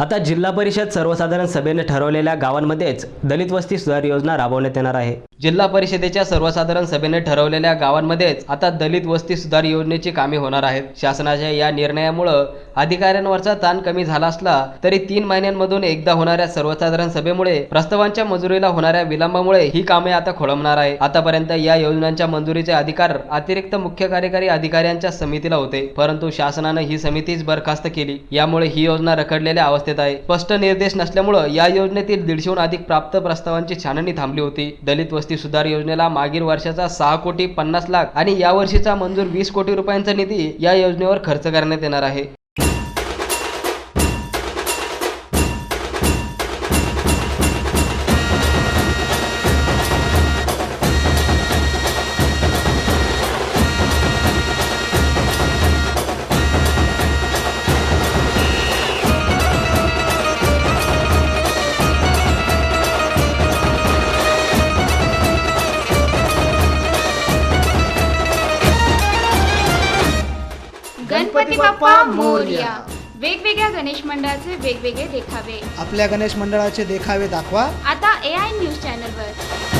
आता जिल्हा परिषद सर्वसाधारण सभेने ठरवलेल्या गावांमध्येच दलित वस्ती सुधार योजना राबवण्यात येणार आहे. जिल्हा परिषदेच्या सर्वसाधारण सभेने ठरवलेल्या गावांमध्येच आता दलित वस्ती सुधार योजनेची कामे होणार आहेत. शासनाच्या या निर्णयामुळं अधिकाऱ्यांवरचा ताण कमी झाला असला तरी तीन महिन्यांमधून एकदा होणाऱ्या सर्वसाधारण सभेमुळे प्रस्तावांच्या मंजुरीला होणाऱ्या विलंबामुळे ही कामे आता खोळंबणार आहे आतापर्यंत या योजनांच्या मंजुरीचे अधिकार अतिरिक्त मुख्य कार्यकारी अधिकाऱ्यांच्या समितीला होते परंतु शासनानं ही समितीच बरखास्त केली. यामुळे ही योजना रखडलेल्या अवस्थेत आहे. स्पष्ट निर्देश नसल्यामुळं या योजनेतील दीडशेहून अधिक प्राप्त प्रस्तावांची छाननी थांबली होती. दलित वस्ती सुधार योजनेला मागील वर्षाचा सहा कोटी पन्नास लाख आणि यावर्षीचा मंजूर वीस कोटी रुपयांचा निधी या योजनेवर खर्च करण्यात येणार आहे. गणपती बाप्पा मोरया. वेगवेगळ्या गणेश मंडळाचे वेगवेगळे देखावे. आपल्या गणेश मंडळाचे देखावे दाखवा. आता ए आय न्यूज चॅनलवर.